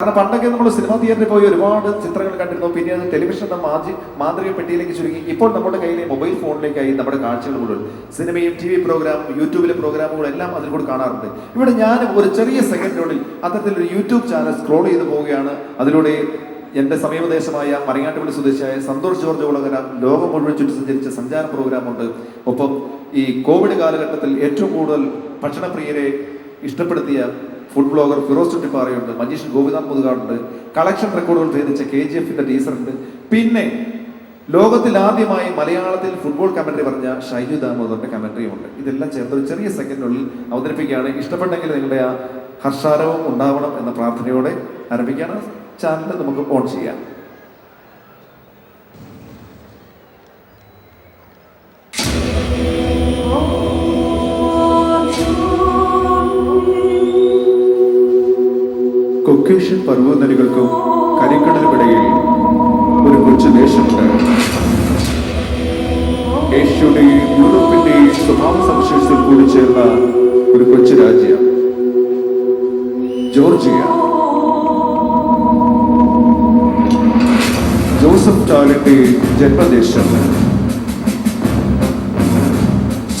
കാരണം പണ്ടൊക്കെ നമ്മൾ സിനിമ തിയേറ്ററിൽ പോയി ഒരുപാട് ചിത്രങ്ങൾ കണ്ടിരുന്നു. പിന്നെ അത് ടെലിവിഷന്റെ മാജി മാതൃക പെട്ടിയിലേക്ക് ചുരുങ്ങി. ഇപ്പോൾ നമ്മുടെ കയ്യിലെ മൊബൈൽ ഫോണിലേക്കായി നമ്മുടെ കാഴ്ചകൾ മുഴുവൻ സിനിമയും ടി വി പ്രോഗ്രാം യൂട്യൂബിലെ പ്രോഗ്രാമുകളും എല്ലാം അതിൽ കൂടെ കാണാറുണ്ട്. ഇവിടെ ഞാൻ ഒരു ചെറിയ സെക്കൻഡിനുള്ളിൽ അത്തരത്തിലൊരു യൂട്യൂബ് ചാനൽ സ്ക്രോൾ ചെയ്ത് പോവുകയാണ്. അതിലൂടെ എന്റെ സമീപദേശമായ മറിയാട്ടുപള്ളി സ്വദേശിയായ സന്തോഷ് ജോർജ് ഉളകര ലോകം മുഴുവൻ ചുറ്റി സഞ്ചരിച്ച സഞ്ചാര പ്രോഗ്രാമുണ്ട് ഒപ്പം ഈ കോവിഡ് കാലഘട്ടത്തിൽ ഏറ്റവും കൂടുതൽ ഭക്ഷണപ്രിയരെ ഇഷ്ടപ്പെടുത്തിയ ഫുഡ് ബ്ലോഗർ ഫിറോസ് ചുട്ടിപ്പാറയുണ്ട് മജീഷ് ഗോപിനാഥ് മുതുകാടുണ്ട് കളക്ഷൻ റെക്കോർഡുകൾ ഭേദിച്ച കെ ജി എഫിന്റെ ടീസറുണ്ട് പിന്നെ ലോകത്തിൽ ആദ്യമായി മലയാളത്തിൽ ഫുട്ബോൾ കമന്ററി പറഞ്ഞ ഷൈജു ദാമോദറിന്റെ കമന്ററിയും ഉണ്ട്. ഇതെല്ലാം ചേർത്ത് ഒരു ചെറിയ സെക്കൻഡിനുള്ളിൽ അവതരിപ്പിക്കുകയാണ്. ഇഷ്ടപ്പെട്ടെങ്കിൽ നിങ്ങളുടെ ആ ഹർഷാരവം ഉണ്ടാവണം എന്ന പ്രാർത്ഥനയോടെ ആരംഭിക്കുകയാണ്. ചാനൽ നമുക്ക് ഓൺ ചെയ്യാം. കൊക്കേഷ്യൻ പർവതനികൾക്കും കരിക്കടലുമിടയിൽ ഒരു കൊച്ചു ദേശമുണ്ട്. ഏഷ്യയുടെയും യൂറോപ്പിന്റെയും സ്വഭാവ സവിശേഷത്തിൽ കൂടി ചേർന്ന ഒരു കൊച്ചു രാജ്യം. ജോർജിയ. ജോസഫ് ടാലിന്റെ ജന്മദേശം.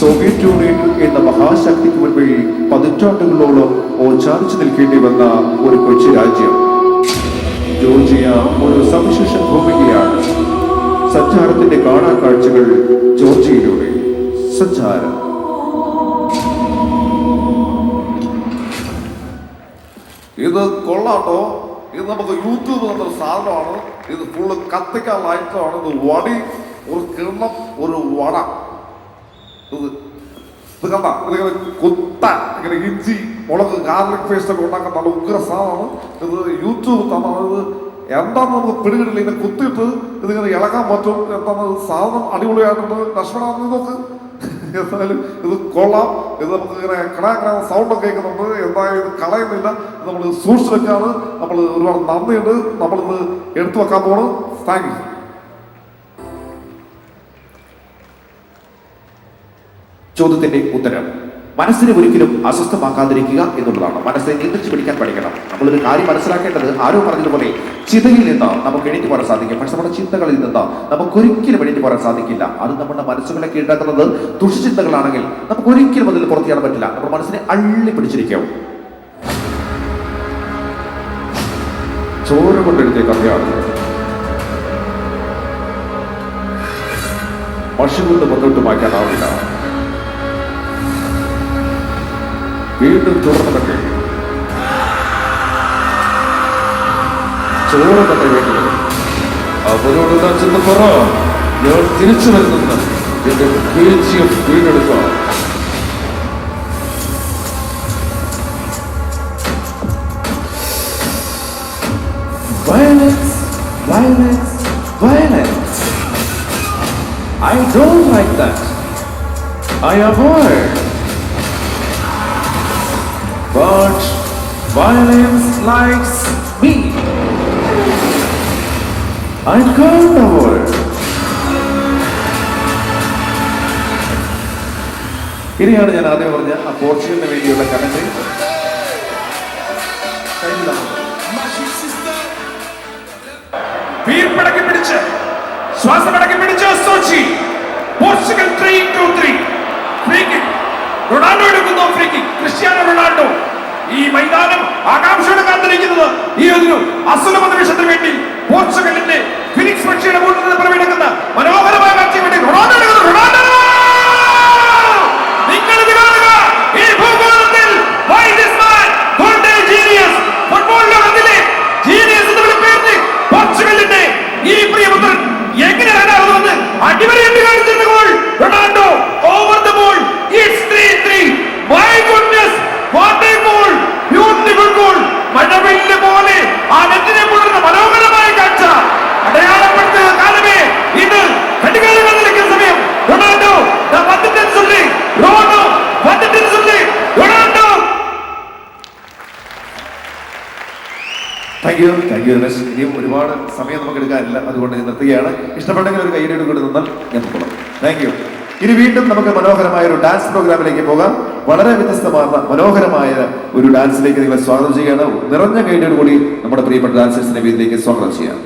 സോവിയറ്റ് യൂണിയൻ എന്ന മഹാശക്തിക്ക് മുൻപിൽ പതിറ്റാണ്ടുകളോളം ഓച്ചാരിച്ചു നിൽക്കേണ്ടി വന്ന ഒരു കൊച്ചു രാജ്യം. ജോർജിയ ഒരു സവിശേഷ ഭൂമികയാണ്. സഞ്ചാരത്തിന്റെ കാണാ കാഴ്ചകൾ ജോർജിയയിലൂടെ. സഞ്ചാരം. ഇത് കൊള്ളാട്ടോ. ഇത് നമുക്ക് യൂട്യൂബ് എന്നൊരു സാധനമാണ്. ഇത് ഫുള്ള് കത്തിക്കാൻ ലൈറ്റാണ് ഇത് വടി ഒരു കിണ്ണം ഒരു വട. ഇത് ഇത് കണ്ട? ഇതിങ്ങനെ കുത്ത ഇങ്ങനെ ഇഞ്ചി മുളക് ഗാർലിക് പേസ്റ്റ് ഒക്കെ ഉണ്ടാക്കാൻ നല്ല ഉഗ്ര സാധനമാണ്. ഇത് യൂട്യൂബ് തന്നത് എന്താണെന്ന് നമുക്ക് പിടികിട്ടില്ല. ഇങ്ങനെ കുത്തിയിട്ട് ഇതിങ്ങനെ ഇളകാൻ പറ്റും. എന്താണ് സാധനം അടിപൊളിയായിട്ടുണ്ട്. ലക്ഷ്മണ നോക്ക്. എന്തായാലും ഇത് കൊള്ളാം. ഇത് നമുക്ക് ഇങ്ങനെ കിടാ സൗണ്ട് ഒക്കെ കേൾക്കുന്നുണ്ട്. എന്തായാലും ഇത് കളയുന്നില്ല. നമ്മൾ സൂക്ഷിച്ചു വെക്കാണ്. നമ്മൾ ഒരുപാട് നന്ദിയുണ്ട്. നമ്മളിത് എടുത്തു വെക്കാൻ പോണ്. താങ്ക് യു ചോദ്യത്തിന്റെ ഉത്തരം. മനസ്സിനെ ഒരിക്കലും അസ്വസ്ഥമാക്കാതിരിക്കുക എന്നുള്ളതാണ്. മനസ്സിനെ നിയന്ത്രിച്ച് പിടിക്കാൻ പഠിക്കണം. നമ്മളൊരു കാര്യം മനസ്സിലാക്കേണ്ടത് ആരോ പറഞ്ഞതുപോലെ ചിതയിൽ നിന്ന് നമുക്ക് എണീറ്റ് പോരാൻ സാധിക്കും. പക്ഷെ നമ്മുടെ ചിന്തകളിൽ നിന്ന് നമുക്ക് ഒരിക്കലും എണീറ്റ് പോരാൻ സാധിക്കില്ല. അത് നമ്മുടെ മനസ്സുകളെ കീഴടക്കുന്നത് ദുഷ്ചിന്തകളാണെങ്കിൽ നമുക്ക് ഒരിക്കലും അതിൽ പുറത്തു ചെയ്യാൻ പറ്റില്ല. നമ്മുടെ മനസ്സിനെ അള്ളി പിടിച്ചിരിക്കും. ചോറ് കൊണ്ടെടുത്തേ കഥയാണ്. മഷി കൊണ്ട് മുന്നോട്ട് മാറ്റാനാവില്ല. വീണ്ടും തുറന്നിടട്ടെ ചോറ് തന്നെ വേണ്ടത് അവരോട് ഞാൻ ചെന്ന് പറ ഞാൻ തിരിച്ചു വരുന്നെന്ന് എന്റെ കെ ജി എഫ് വീണ്ടെടുക്കുക Violence, violence, violence. I don't like that. I avoid. But violence likes me. I can't avoid. ഇനിയാണ് ഞാൻ ആദ്യം പറഞ്ഞ ആ പോർച്ചുഗലിന് വേണ്ടിയുള്ള കമന്റ് വീർപ്പടക്കി പിടിച്ച് ശ്വാസമടക്കി പിടിച്ച് Sochi Portugal three two three free kick Ronaldo എടുക്കുന്നു ഫ്രീ കിക്ക് ക്രിസ്ത്യാനോ ആകാംക്ഷയോടെ കാത്തിരിക്കുന്നത് ഈ ഒരു അസുലഭ വേണ്ടി പോർച്ചുഗലിന്റെ ഫിനിക്സ് പക്ഷിയുടെ കൂട്ടത്തിൽ നിന്ന് thank you thank you Ramesh ഇനിയും ഒരുപാട് സമയം നമുക്ക് എടുക്കാനില്ല. അതുകൊണ്ട് ഞാൻ നിർത്തുകയാണ്. ഇഷ്ടപ്പെട്ടെങ്കിൽ ഒരു കൈയുടെ കൂടി നിന്നാൽ ഞാൻ പോകാം താങ്ക് യു ഇനി വീണ്ടും നമുക്ക് മനോഹരമായ ഒരു ഡാൻസ് പ്രോഗ്രാമിലേക്ക് പോകാം. വളരെ വ്യത്യസ്തമാർന്ന മനോഹരമായ ഒരു ഡാൻസിലേക്ക് നിങ്ങളെ സ്വാഗതം ചെയ്യുകയാണ്. നിറഞ്ഞ കൈയോടുകൂടി നമ്മുടെ പ്രിയപ്പെട്ട ഡാൻസേഴ്സിനെ വീട്ടിലേക്ക് സ്വാഗതം ചെയ്യാം.